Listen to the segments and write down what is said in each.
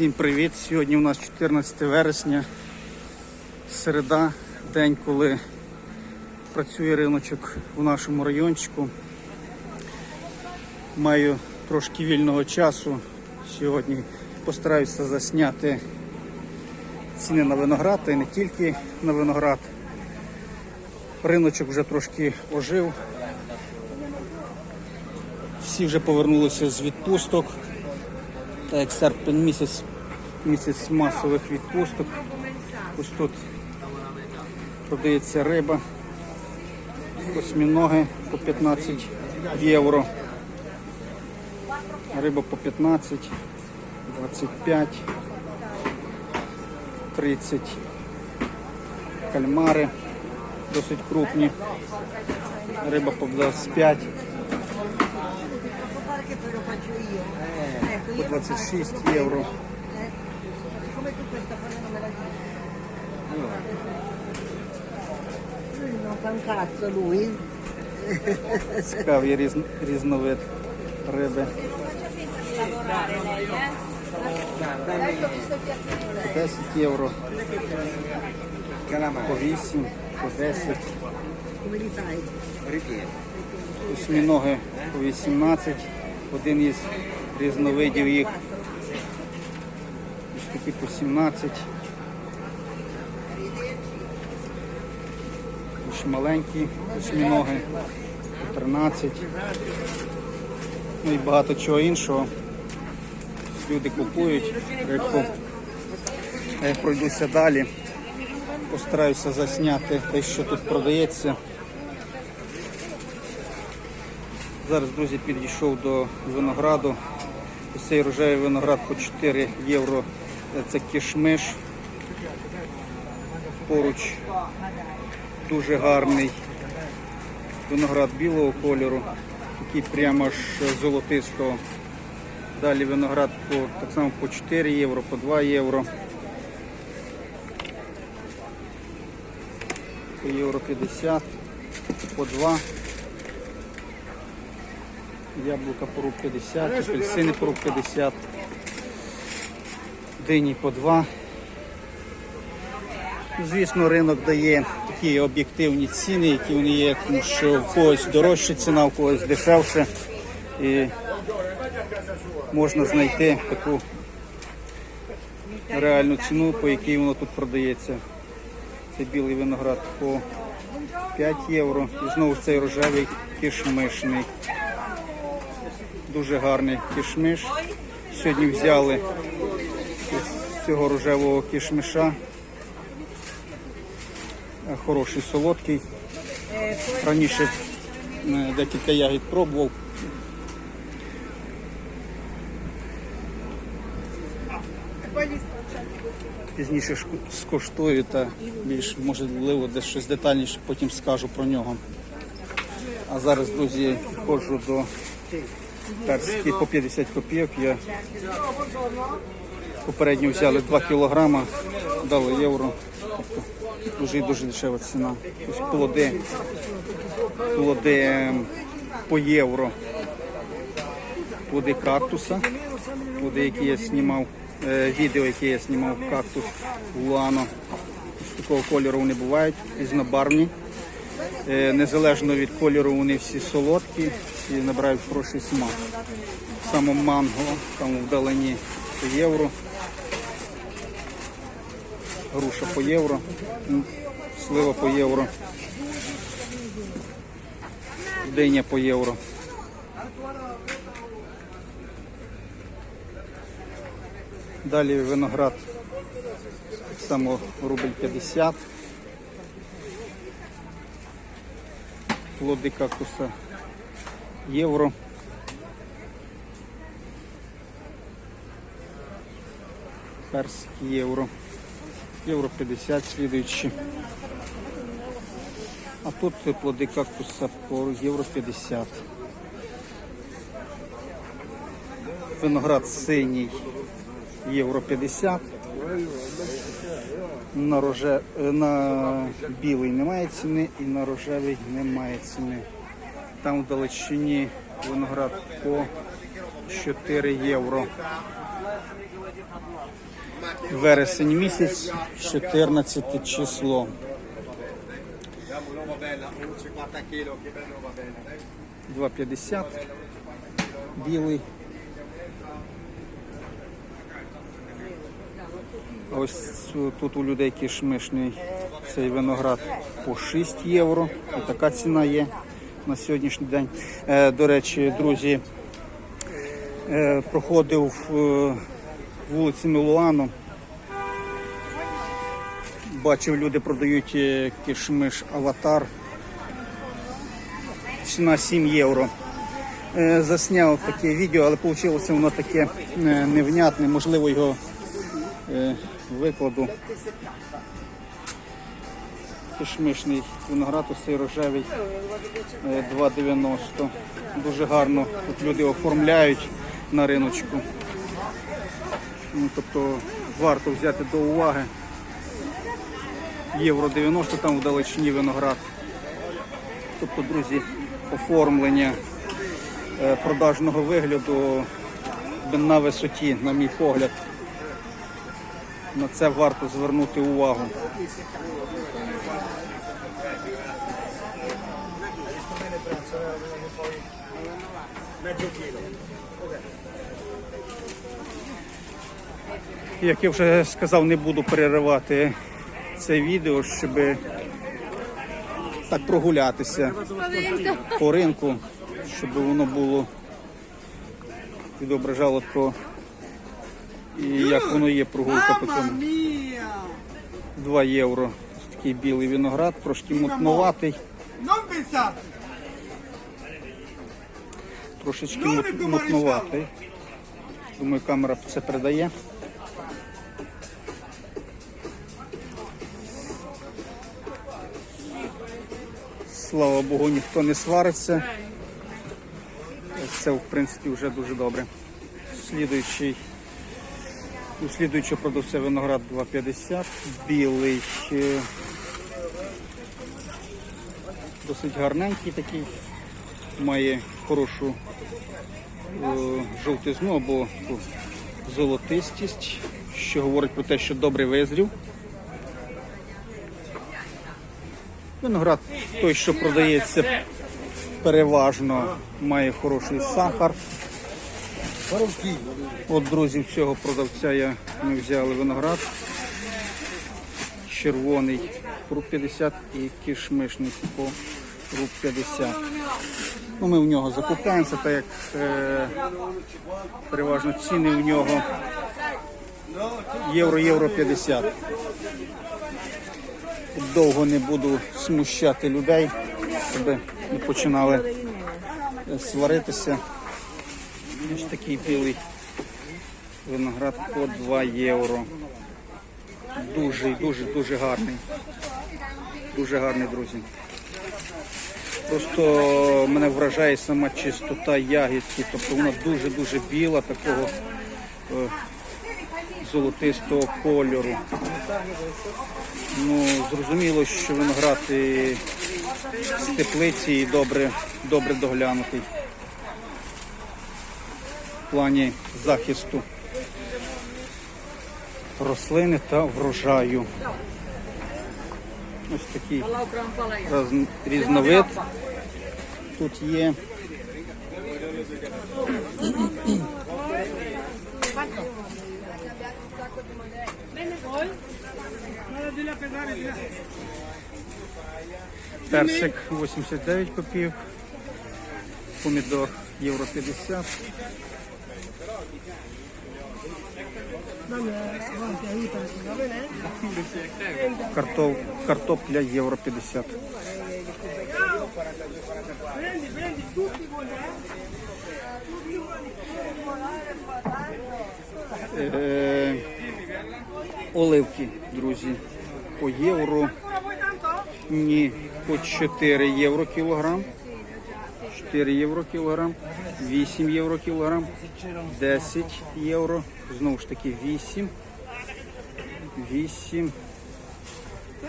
Всім привіт! Сьогодні у нас 14 вересня, середа, день, коли працює риночок у нашому райончику. Маю трошки вільного часу. Сьогодні постараюся засняти ціни на виноград, та й не тільки на виноград. Риночок вже трошки ожив. Всі вже повернулися з відпусток. Так як серпень місяць, місяць масових відпусток. Ось тут продається риба, осьміноги по 15 євро. Риба по 15, 25, 30. Кальмари досить крупні. Риба по 25. по 26 євро. Come tu questa non me la dici? Lui non fa un cazzo lui. Цікавий різ, різновид риби. По 10 євро, по 8, по 10. Come li fai? Осьміноги по 18. Один із різновидів їх. Такі по 17. Ось маленькі осьміноги по 13. Ну і багато чого іншого. Люди купують рибку. Я пройдуся далі. Постараюся засняти те, що тут продається. Зараз, друзі, підійшов до винограду. Цей рожевий виноград по 4 євро. Це кішмиш. Поруч дуже гарний виноград білого кольору, такий прямо аж золотистого. Далі виноград по, так само по 4 євро, по 2 євро. По євро 50, по 2. Яблука по руб 50, апельсини по руб 50, дині по 2. Звісно, ринок дає такі об'єктивні ціни, які вони є, тому що в когось дорожча ціна, в когось дешевше. І можна знайти таку реальну ціну, по якій воно тут продається. Це білий виноград по 5 євро. І знову цей рожевий кишмишний. Дуже гарний кішмиш. Сьогодні взяли цього рожевого кішмиша. Е, Хороший солодкий. Раніше е, декілька ягід пробував. Пізніше скуштую та більш можливо десь щось детальніше потім скажу про нього. А зараз, друзі, ходжу до персики по 50 копійок. Я попередньо взяли 2 кілограма, дали євро. Тобто дуже дуже дешева ціна. Ось плоди, плоди по євро. Плоди кактуса, плоди, які я знімав, е, відео, яке я знімав кактус Луано. Ось такого кольору вони бувають, різнобарвні. Е, Незалежно від кольору вони всі солодкі, всі набирають хороший смак. Саме манго, там вдалині євро. Груша по євро, слива по євро, диня по євро. Далі виноград так само рубль 50. Плоди кактуса євро. Персик євро. Євро 50 слідуючі. А тут плоди кактуса по євро 50. Виноград синій євро 50. На, роже... е, на білий немає ціни і на рожевий немає ціни. Там в далечині виноград по 4 євро. Вересень місяць, 14 число. Siamo bella, 50 kg, che bello va bene. 2,50. Білий. Ось тут у людей кишмишний цей виноград по 6 євро. І така ціна є на сьогоднішній день. Е, До речі, друзі, е, проходив е, вулицями Луану. Бачив, люди продають е, кишмиш аватар. Ціна 7 євро. Е, Засняв таке відео, але вийшло воно таке е, невнятне, можливо, його викладу. Кишмишний виноград, ось цей рожевий е, 2,90. Дуже гарно тут люди оформляють на риночку. Ну, тобто варто взяти до уваги. Євро 90 там в далечині виноград. Тобто, друзі, оформлення е, продажного вигляду на висоті, на мій погляд. На це варто звернути увагу. Як я вже сказав, не буду переривати це відео, щоб так прогулятися по ринку, щоб воно було відображало то, і як воно є прогулка по цьому. 2 євро. Такий білий виноград, трошки мутнуватий, трошечки мут- мутнуватий. Думаю, камера це передає. Слава Богу, ніхто не свариться. Це, в принципі, вже дуже добре. Слідуючий, у слідуючого продавця виноград 2,50, білий, досить гарненький такий, має хорошу е, жовтизну або золотистість, що говорить про те, що добре визрів. Виноград той, що продається переважно, має хороший сахар. От друзів цього продавця я ми взяли виноград. Червоний круг 50 і кишмишний по круг 50. Ну, ми в нього закупаємося, так як е, переважно ціни в нього євро-євро 50. Довго не буду смущати людей, щоб не починали е, сваритися. Ось такий білий виноград по 2 євро. Дуже, дуже, дуже гарний. Дуже гарний, друзі. Просто мене вражає сама чистота ягідки, тобто вона дуже-дуже біла, такого е, золотистого кольору. Ну, зрозуміло, що виноград і з теплиці і добре, добре доглянутий в плані захисту рослини та врожаю. Ось такий різновид тут є. Персик 89 копійок, помідор євро 50. Картоп, картопля євро 50. Е, оливки, друзі, по євро. Ні, по 4 євро кілограм. 4 євро кілограм, 8 євро кілограм, 10 євро, знову ж таки 8, 8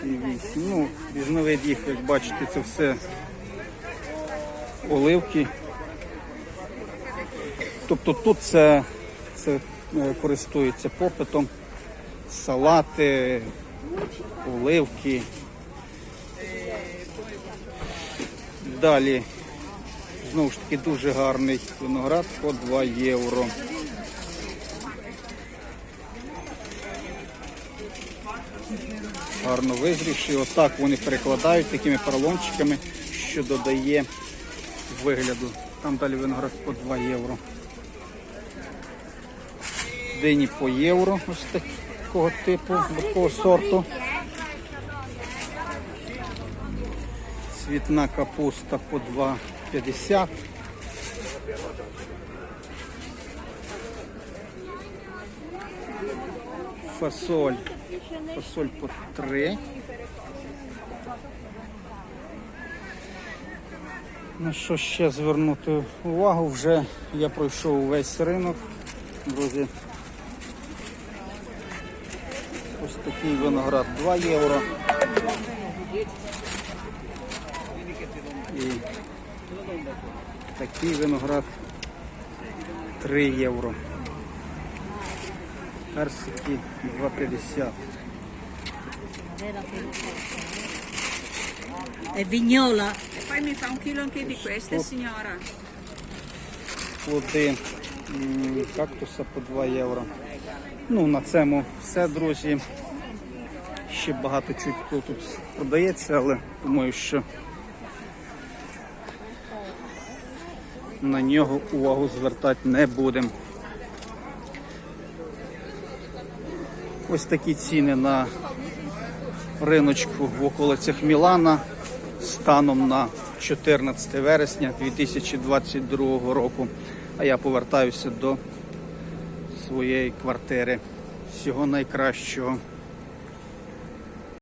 і 8. Ну, різновид їх, як бачите, це все оливки. Тобто тут це, це е, користується попитом. Салати, оливки. Далі, знову ж таки, дуже гарний виноград по 2 євро. Гарно визрівши. Отак вони перекладають такими поролончиками, що додає вигляду. Там далі виноград по 2 євро. Дині по євро, ось такого типу, такого сорту. Цвітна капуста по 2,50. Фасоль. Фасоль по 3. На що ще звернути увагу? Вже я пройшов увесь ринок, друзі. Ось такий виноград 2 євро. І такий виноград 3 євро. Персики 2,50. È vignola. E poi mi fa un chilo anche di queste, signora. плоди кактуса по 2 євро. Ну, на цьому все, друзі. Ще багато чуть тут продається, але думаю, що на нього увагу звертати не будемо. Ось такі ціни на риночку в околицях Мілана станом на 14 вересня 2022 року. А я повертаюся до своєї квартири. Всього найкращого.